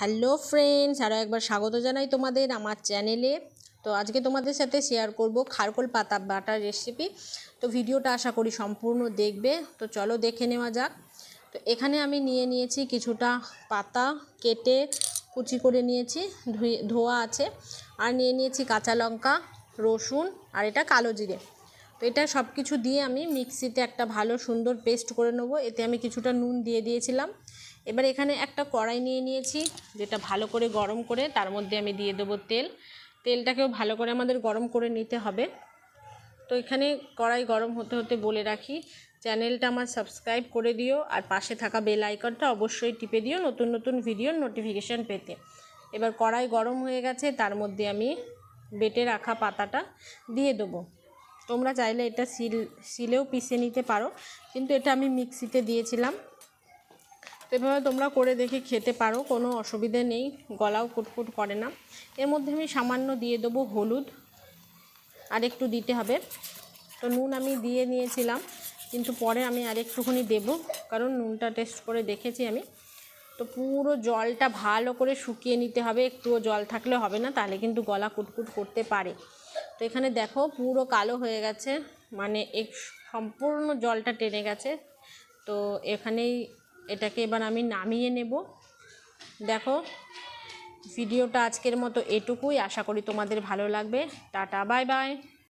Hello friends আরও একবার স্বাগত জানাই তোমাদের আমার চ্যানেলে। তো আজকে তোমাদের সাথে শেয়ার করব খারকোল পাতা বাটার রেসিপি তো ভিডিওটা আশা করি সম্পূর্ণ দেখবে। তো চলো দেখে নেওয়া যাক। তো এখানে আমি নিয়ে নিয়েছি কিছুটা পাতা কেটে কুচি করে নিয়েছি, ধুয়ে, ধোয়া আছে। আর নিয়ে নিয়েছি কাঁচা লঙ্কা, রসুন আর এটা কালো জিরে। তো এটা সব কিছু দিয়ে আমি মিক্সিতে একটা ভালো সুন্দর পেস্ট করে নেব। এতে আমি কিছুটা নুন দিয়ে দিয়েছিলাম। এবার এখানে একটা কড়াই নিয়ে নিয়েছি, যেটা ভালো করে গরম করে তার মধ্যে আমি দিয়ে দেবো তেল। তেলটাকেও ভালো করে আমাদের গরম করে নিতে হবে। তো এখানে কড়াই গরম হতে হতে বলে রাখি, চ্যানেলটা আমার সাবস্ক্রাইব করে দিও আর পাশে থাকা বেল আইকনটা অবশ্যই টিপে দিও নতুন নতুন ভিডিওর নোটিফিকেশান পেতে। এবার কড়াই গরম হয়ে গেছে, তার মধ্যে আমি বেটে রাখা পাতাটা দিয়ে দেবো। তোমরা চাইলে এটা সিল, সিলেও পিষে নিতে পারো, কিন্তু এটা আমি মিক্সিতে দিয়েছিলাম। তো এভাবে তোমরা করে দেখে খেতে পারো, কোনো অসুবিধে নেই, গলাও কুটকুট করে না। এর মধ্যে আমি সামান্য দিয়ে দেবো হলুদ, আর একটু দিতে হবে। তো নুন আমি দিয়ে নিয়েছিলাম, কিন্তু পরে আমি আর একটুখানি দেবো, কারণ নুনটা টেস্ট করে দেখেছি আমি। তো পুরো জলটা ভালো করে শুকিয়ে নিতে হবে, একটুও জল থাকলে হবে না, তাহলে কিন্তু গলা কুটকুট করতে পারে। তো এখানে দেখো, পুরো কালো হয়ে গেছে মানে এক সম্পূর্ণ জলটা টেনে গেছে। তো এখানেই এটাকে এবার আমি নামিয়ে নেব। দেখো, ভিডিওটা আজকের মতো এটুকুই। আশা করি তোমাদের ভালো লাগবে। Tata, bye bye.